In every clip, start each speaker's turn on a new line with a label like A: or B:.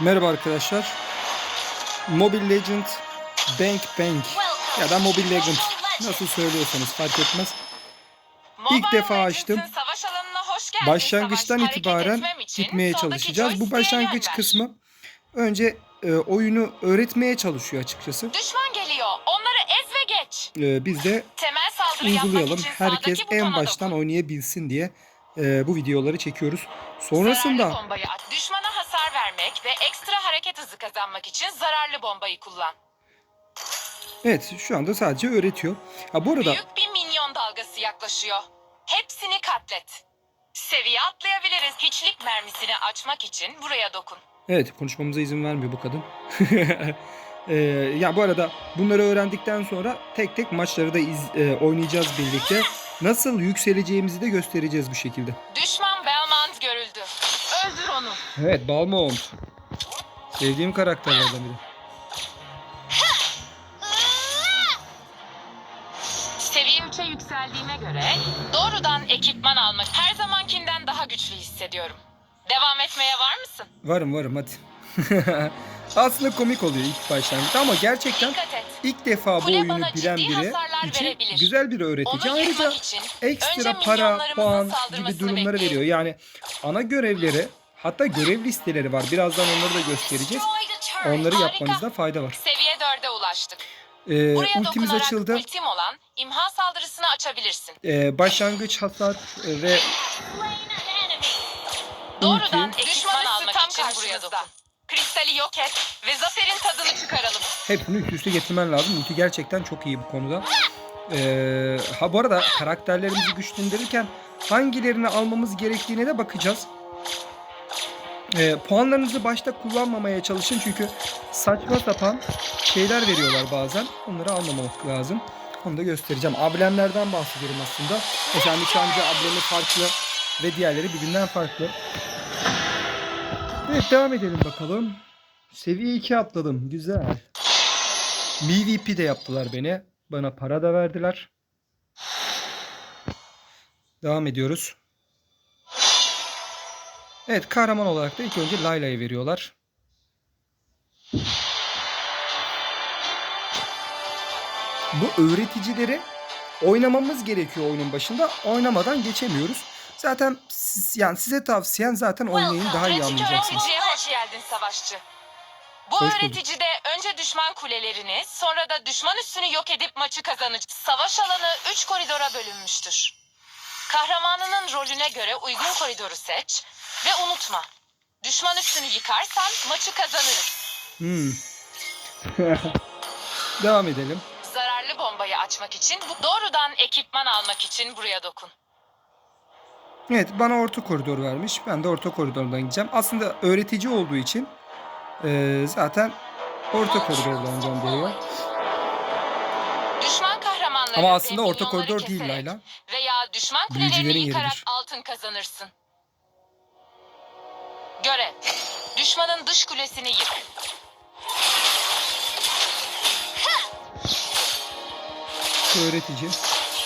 A: Merhaba arkadaşlar. Mobile Legend Bank Bank ya da Mobile Legend nasıl söylüyorsanız fark etmez. İlk defa açtım. Başlangıçtan itibaren gitmeye çalışacağız. Bu başlangıç kısmı önce e, oyunu öğretmeye çalışıyor açıkçası.
B: Düşman geliyor. Onları ez ve geç.
A: E, biz de uygulayalım. Herkes en baştan oynayabilsin diye e, bu videoları çekiyoruz. Sonrasında
B: bombayı hareket hızı kazanmak için zararlı bombayı kullan.
A: evet şu anda sadece öğretiyor. Ha bu arada
B: Büyük bir minyon dalgası yaklaşıyor. Hepsini katlet. Seviye atlayabiliriz. Hiçlik mermisini açmak için buraya dokun.
A: Evet konuşmamıza izin vermiyor bu kadın. Ee, ya bu arada bunları öğrendikten sonra tek tek maçları da iz- e, oynayacağız birlikte. Nasıl yükseleceğimizi de göstereceğiz bu şekilde.
B: Düşman Belmont görüldü. Öldür onu.
A: Evet Balmont. Sevdiğim karakterlerden biri.
B: Seviye 3'e yükseldiğime göre doğrudan ekipman almak her zamankinden daha güçlü hissediyorum. Devam etmeye var mısın?
A: Varım varım hadi. Aslında komik oluyor ilk başlangıçta ama gerçekten
B: Dikkat et.
A: ilk defa bu
B: Kule
A: oyunu
B: bana
A: bilen
B: ciddi
A: biri
B: hasarlar
A: için
B: verebilir.
A: güzel bir öğretici.
B: Onu
A: Ayrıca
B: için
A: ekstra
B: önce
A: para,
B: milyonlarımızın
A: puan gibi
B: saldırmasını
A: durumları
B: bekleyin.
A: veriyor. Yani ana görevleri hatta görev listeleri var. Birazdan onları da göstereceğiz. Onları yapmanızda fayda var.
B: Seviye 4'e ulaştık.
A: Ee,
B: Buraya
A: ultimiz açıldı.
B: ultim olan imha saldırısını açabilirsin.
A: Ee, başlangıç hasar ve
B: Doğrudan
A: ulti
B: ekipman almak için buraya dokun. Kristali yok et ve zaferin tadını çıkaralım.
A: hepsini üst üste getirmen lazım. Ulti gerçekten çok iyi bu konuda. Ee, ha bu arada karakterlerimizi güçlendirirken hangilerini almamız gerektiğine de bakacağız. Ee, puanlarınızı başta kullanmamaya çalışın çünkü saçma sapan şeyler veriyorlar bazen. Onları almamak lazım. Onu da göstereceğim. Ablemlerden bahsediyorum aslında. Mesela nişancı ablemi farklı ve diğerleri birbirinden farklı. Evet devam edelim bakalım. Seviye 2 atladım. Güzel. MVP de yaptılar beni. Bana para da verdiler. Devam ediyoruz. Evet kahraman olarak da ilk önce Layla'yı veriyorlar. Bu öğreticileri oynamamız gerekiyor oyunun başında. Oynamadan geçemiyoruz. Zaten siz, yani size tavsiyen zaten oynayın daha iyi anlayacaksınız.
B: öğreticiye hoş geldin savaşçı. Bu
A: Hoş bulduk.
B: öğretici de önce düşman kulelerini sonra da düşman üssünü yok edip maçı kazanacak. Savaş alanı 3 koridora bölünmüştür. Kahramanının rolüne göre uygun koridoru seç ve unutma. Düşman üssünü yıkarsan maçı kazanırız.
A: Hmm. Devam edelim.
B: Zararlı bombayı açmak için bu doğrudan ekipman almak için buraya dokun.
A: Evet bana orta koridor vermiş. Ben de orta koridordan gideceğim. Aslında öğretici olduğu için eee, zaten orta koridordan gönderiyor.
B: Düşman kahramanları
A: Ama aslında orta koridor değil Layla.
B: Veya düşman
A: Büyücülerin
B: kulelerini yıkarak
A: yeridir.
B: altın kazanırsın. Görev. Düşmanın dış kulesini yık.
A: Öğretici.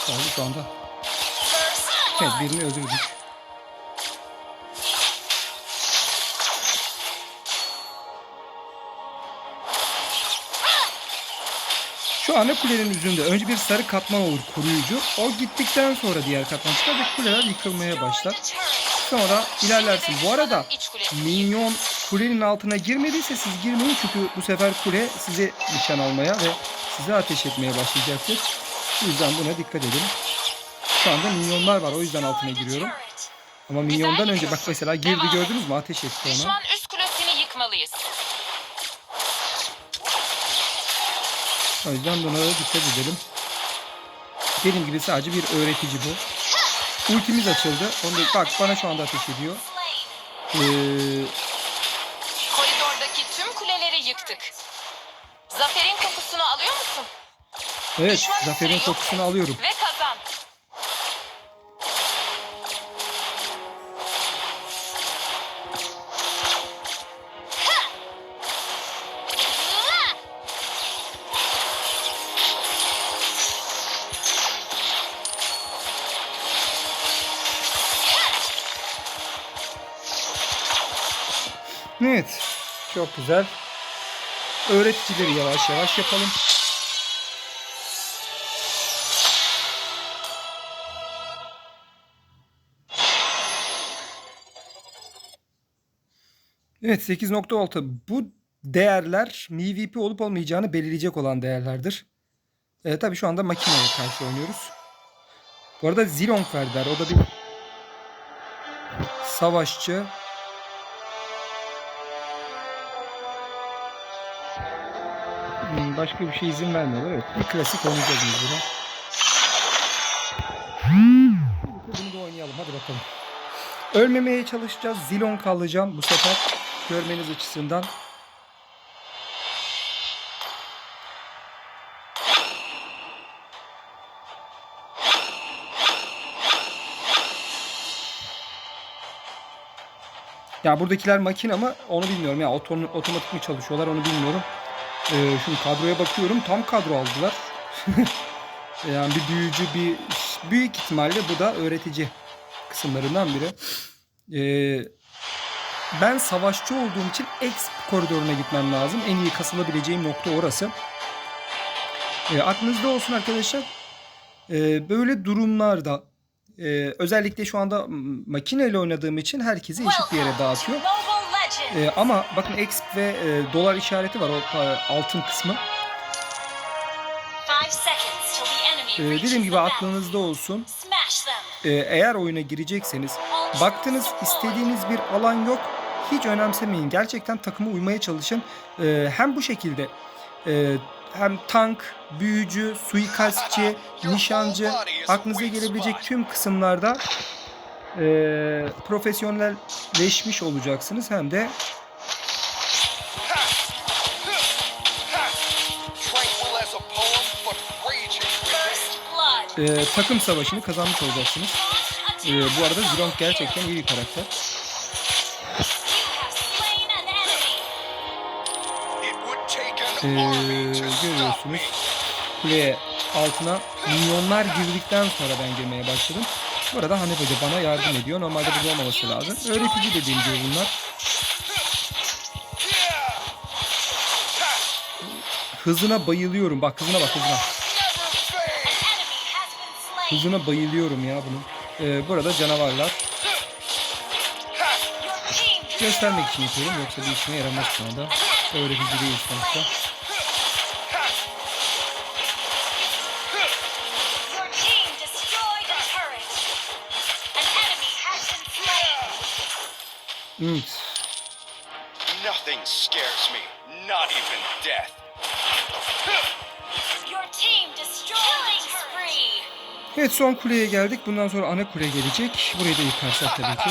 A: Kaldı şu anda. Evet birini öldürdük. Şu anda kulenin yüzünde önce bir sarı katman olur koruyucu. O gittikten sonra diğer katman çıkar ve kuleler yıkılmaya başlar. Sonra ilerlersin. Bu arada minyon kulenin altına girmediyse siz girmeyin çünkü bu sefer kule size nişan almaya ve size ateş etmeye başlayacaktır. Bu yüzden buna dikkat edin. Şu anda minyonlar var o yüzden altına giriyorum. Ama minyondan önce bak mesela girdi gördünüz mü ateş etti ona.
B: Düşman üst kulesini yıkmalıyız.
A: O yüzden buna dikkat edelim. Dediğim gibi sadece bir öğretici bu. Ultimiz açıldı. Onu da, bak bana şu anda ateş ediyor. Ee,
B: Koridordaki tüm kuleleri yıktık. Zaferin kokusunu alıyor musun?
A: evet zaferin kokusunu alıyorum.
B: Ve
A: Evet. Çok güzel. Öğreticileri yavaş yavaş yapalım. Evet 8.6 bu değerler MVP olup olmayacağını belirleyecek olan değerlerdir. E, tabii şu anda makineye karşı oynuyoruz. Bu arada Zilong verdiler. O da bir savaşçı. Başka bir şey izin vermiyorlar. Evet. Bir klasik oynayacağız biz bunu. Bunu da oynayalım. Hadi bakalım. Ölmemeye çalışacağız. Zilong alacağım bu sefer. Görmeniz açısından. Ya buradakiler makine ama onu bilmiyorum ya otom- otomatik mi çalışıyorlar onu bilmiyorum. Ee, şimdi kadroya bakıyorum tam kadro aldılar. yani bir büyücü bir büyük ihtimalle bu da öğretici kısımlarından biri. Ee, ben savaşçı olduğum için X koridoruna gitmem lazım. En iyi kasılabileceğim nokta orası. Ee, aklınızda olsun arkadaşlar. Ee, böyle durumlarda e, özellikle şu anda makineyle oynadığım için herkesi eşit bir yere dağıtıyor. Ee, ama bakın X ve e, dolar işareti var o e, altın kısmı.
C: Reaches
A: dediğim gibi aklınızda olsun. Ee, eğer oyuna girecekseniz baktınız istediğiniz bir alan yok hiç önemsemeyin. Gerçekten takıma uymaya çalışın. Ee, hem bu şekilde e, hem tank, büyücü, suikastçı, nişancı aklınıza gelebilecek tüm kısımlarda e, profesyonelleşmiş olacaksınız. Hem de e, takım savaşını kazanmış olacaksınız. E, bu arada Zilong gerçekten iyi bir karakter.
D: Me.
A: görüyorsunuz kuleye altına milyonlar girdikten sonra ben girmeye başladım. Bu arada Hanif Hoca bana yardım ediyor. Normalde burada olmaması lazım. Öğretici dediğim gibi bunlar. Hızına bayılıyorum. Bak hızına bak hızına. Hızına bayılıyorum ya bunun. Ee, burada canavarlar. Göstermek için yapıyorum. Yoksa bir işime yaramaz şu anda. Öğretici değil sonuçta. Evet.
D: Nothing scares me, not even death.
C: Your team destroyed.
A: Evet son kuleye geldik. Bundan sonra ana kule gelecek. Burayı da yıkarsak tabii ki.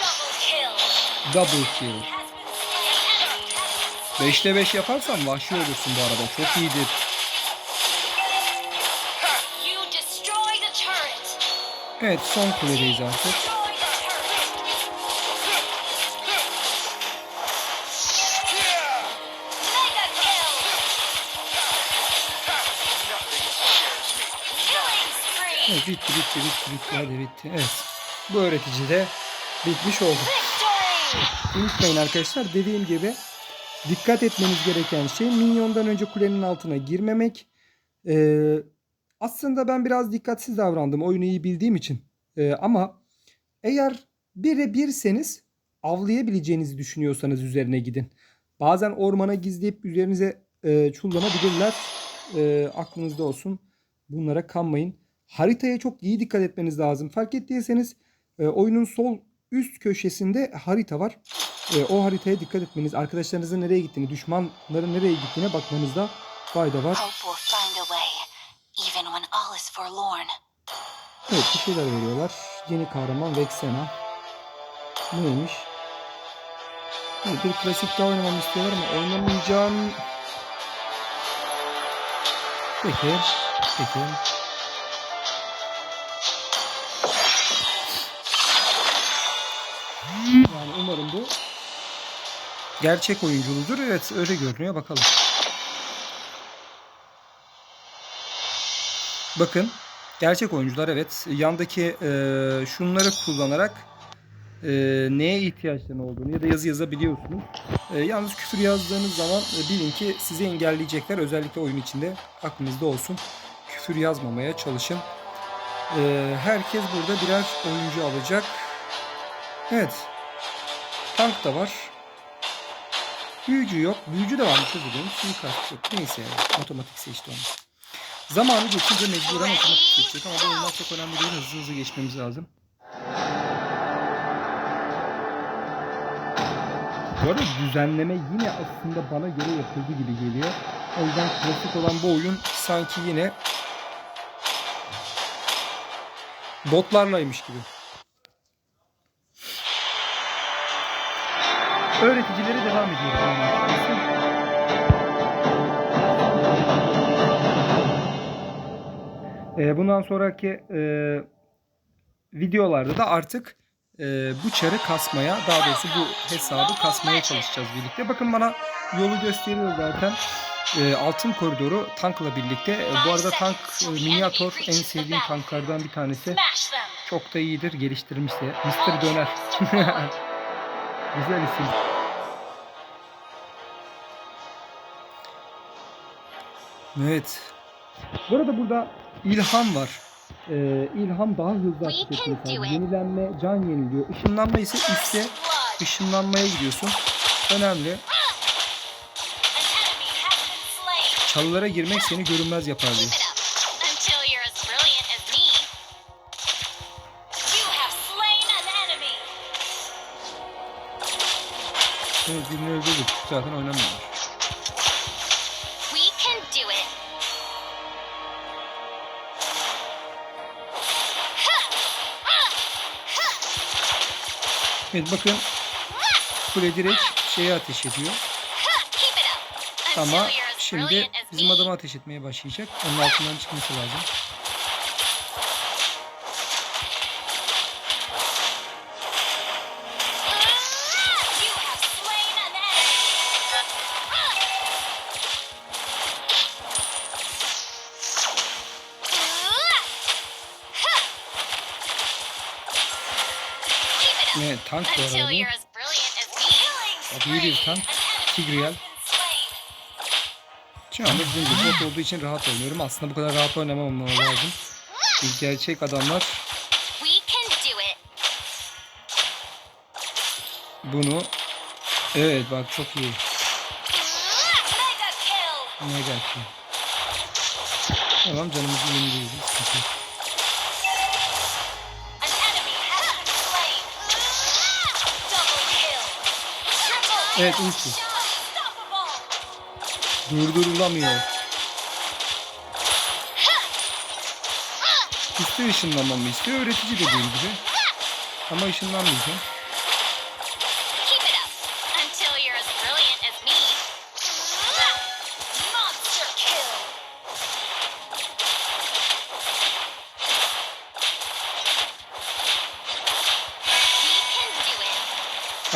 C: Double kill.
A: Double kill.
C: Has been slain. An enemy has been slain.
A: 5'te 5 yaparsan vahşi olursun bu arada. Çok iyidir. Evet son kuledeyiz artık. Evet bitti bitti bitti bitti hadi bitti. Evet. Bu öğretici de bitmiş oldu. Unutmayın arkadaşlar dediğim gibi dikkat etmeniz gereken şey minyondan önce kulenin altına girmemek. Ee, aslında ben biraz dikkatsiz davrandım oyunu iyi bildiğim için. Ee, ama eğer bire birseniz avlayabileceğinizi düşünüyorsanız üzerine gidin. Bazen ormana gizleyip üzerinize e, çullanabilirler. E, aklınızda olsun. Bunlara kanmayın. Haritaya çok iyi dikkat etmeniz lazım. Fark ettiyseniz e, oyunun sol üst köşesinde harita var. E, o haritaya dikkat etmeniz, arkadaşlarınızın nereye gittiğini, düşmanların nereye gittiğine bakmanızda fayda var. Evet bir şeyler veriyorlar. Yeni kahraman Vexena. Neymiş? Bir klasik daha oynamamı istiyorlar ama oynamayacağım. Peki. Peki. Yani umarım bu gerçek oyunculudur. Evet öyle görünüyor. Bakalım. Bakın Gerçek oyuncular evet. Yandaki e, şunları kullanarak e, neye ihtiyaçları olduğunu ya da yazı yazabiliyorsunuz. E, yalnız küfür yazdığınız zaman e, bilin ki sizi engelleyecekler. Özellikle oyun içinde aklınızda olsun. Küfür yazmamaya çalışın. E, herkes burada birer oyuncu alacak. Evet. Tank da var. Büyücü yok. Büyücü de varmış özür dilerim. Suikast. Neyse. Otomatik seçti onu. Zamanı geçince mecburen otomatik seçecek ama bu oyunlar çok önemli değil. Hızlı hızlı geçmemiz lazım. Bu arada düzenleme yine aslında bana göre yapıldı gibi geliyor. O yüzden klasik olan bu oyun sanki yine botlarlaymış gibi. Öğreticileri devam ediyor. Ee, bundan sonraki e, videolarda da artık e, bu çarı kasmaya, daha doğrusu bu hesabı kasmaya çalışacağız birlikte. Bakın bana yolu gösteriyor zaten. E, altın koridoru tankla birlikte. E, bu arada tank e, miniator en sevdiğim tanklardan bir tanesi. Çok da iyidir geliştirmişse. Mr. Döner. Güzel isim. Evet. Bu arada burada ilham var. Ee, ilham daha hızlı
C: can
A: etmesi. Yenilenme can yeniliyor. Işınlanma ise üstte ışınlanmaya gidiyorsun. Önemli. Çalılara girmek seni görünmez yapar diyor. Evet birini öldürdük. Zaten oynamıyorlar. Evet bakın kule direkt şeye ateş ediyor. Ama şimdi bizim adama ateş etmeye başlayacak. Onun altından çıkması lazım. Tank bu arada.
C: me.
A: Tabii bir tank. Tigreal. Şu anda gibi bot olduğu için rahat oynuyorum. Aslında bu kadar rahat oynamamam lazım. Biz gerçek adamlar bunu Evet bak çok iyi.
C: Mega kill.
A: Tamam canımızın önündeyiz. Evet ulti. Durdurulamıyor. Üstü ışınlanmamı istiyor. Öğretici dediğim gibi. Ama ışınlanmayacağım.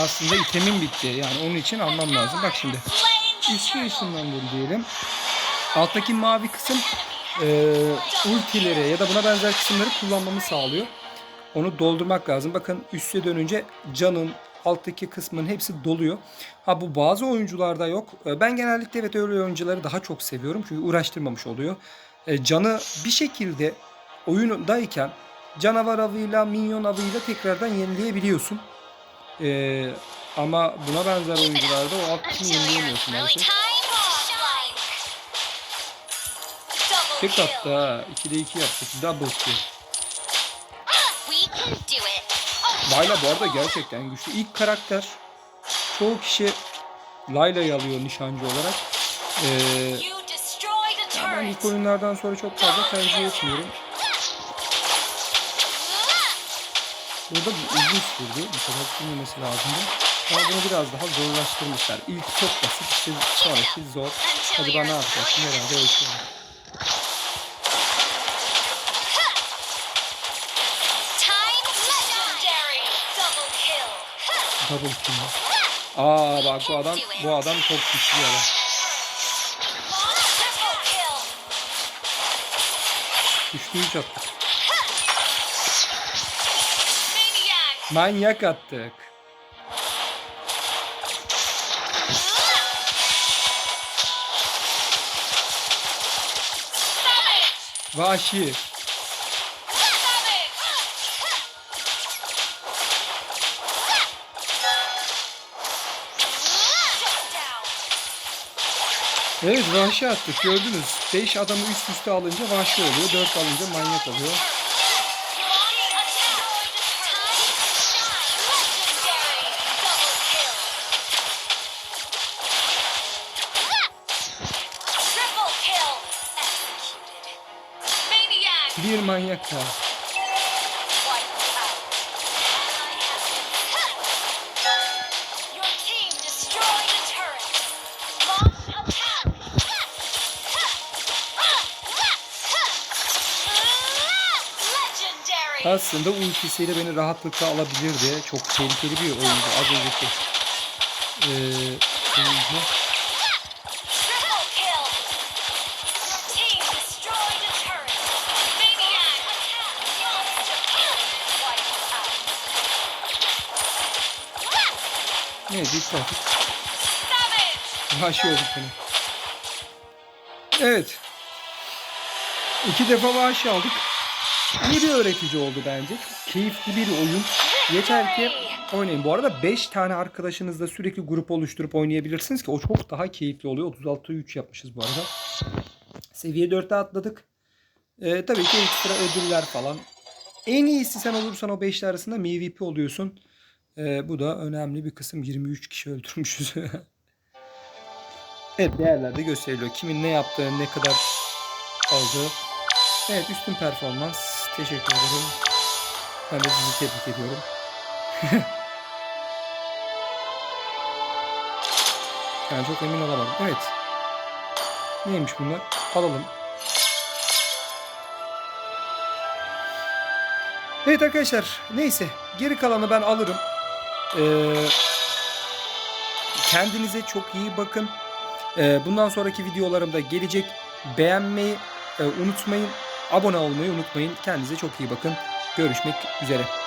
A: Aslında itemin bitti. Yani onun için almam lazım. Bak şimdi. Üstü
C: turtle.
A: ışınlandım diyelim. Alttaki mavi kısım e, ultilere ya da buna benzer kısımları kullanmamı sağlıyor. Onu doldurmak lazım. Bakın üste dönünce canın alttaki kısmın hepsi doluyor. Ha bu bazı oyuncularda yok. E, Ben genellikle evet öyle oyuncuları daha çok seviyorum. Çünkü uğraştırmamış oluyor. E, Canı bir şekilde oyundayken canavar avıyla, minyon avıyla tekrardan yenileyebiliyorsun. E, ama buna benzer oyuncularda o alt kısmı yenileyemiyorsun.
C: Double
A: Tek attı ha. 2'de 2 yaptık. Double kill. Layla bu arada gerçekten güçlü. İlk karakter. Çoğu kişi Layla'yı alıyor nişancı olarak. Ee, ben ilk oyunlardan sonra çok fazla tercih etmiyorum. Burada uzun sürdü. Bu kadar sürmemesi lazımdı. Ama bunu biraz daha zorlaştırmışlar. İlk çok basit. işte sonraki zor. Acaba
C: you're
A: ne yapacaksın? Herhalde ölçüyorum.
C: Double kill.
A: Aa bak bu adam bu adam çok güçlü bir adam.
C: Triple kill.
A: Üçlü üç attık. Manyak attık. Vahşi. Evet vahşi attık gördünüz. 5 adamı üst üste alınca vahşi oluyor. 4 alınca manyak oluyor.
C: Attack. Legendary.
A: Aslında ultisiyle beni rahatlıkla alabilirdi. Çok tehlikeli bir oyuncu az önceki. Ee, oyuncu. Ne dikkat.
C: Savage.
A: Vahşi olduk. Evet. İki defa vahşi aldık. İyi bir öğretici oldu bence. Keyifli bir oyun. Yeter ki oynayın. Bu arada 5 tane arkadaşınızla sürekli grup oluşturup oynayabilirsiniz ki o çok daha keyifli oluyor. 36 3 yapmışız bu arada. Seviye 4'te atladık. Ee, tabii ki ekstra ödüller falan. En iyisi sen olursan o 5'li arasında MVP oluyorsun. Ee, bu da önemli bir kısım. 23 kişi öldürmüşüz. Evet değerlerde gösteriliyor. Kimin ne yaptığı, ne kadar aldığı. Evet üstün performans. Teşekkür ederim. Ben de sizi tebrik ediyorum. yani çok emin olamadım. Evet. Neymiş bunlar? Alalım. Evet arkadaşlar. Neyse. Geri kalanı ben alırım. Ee, kendinize çok iyi bakın. Ee, bundan sonraki videolarımda gelecek. Beğenmeyi e, unutmayın. Abone olmayı unutmayın. Kendinize çok iyi bakın. Görüşmek üzere.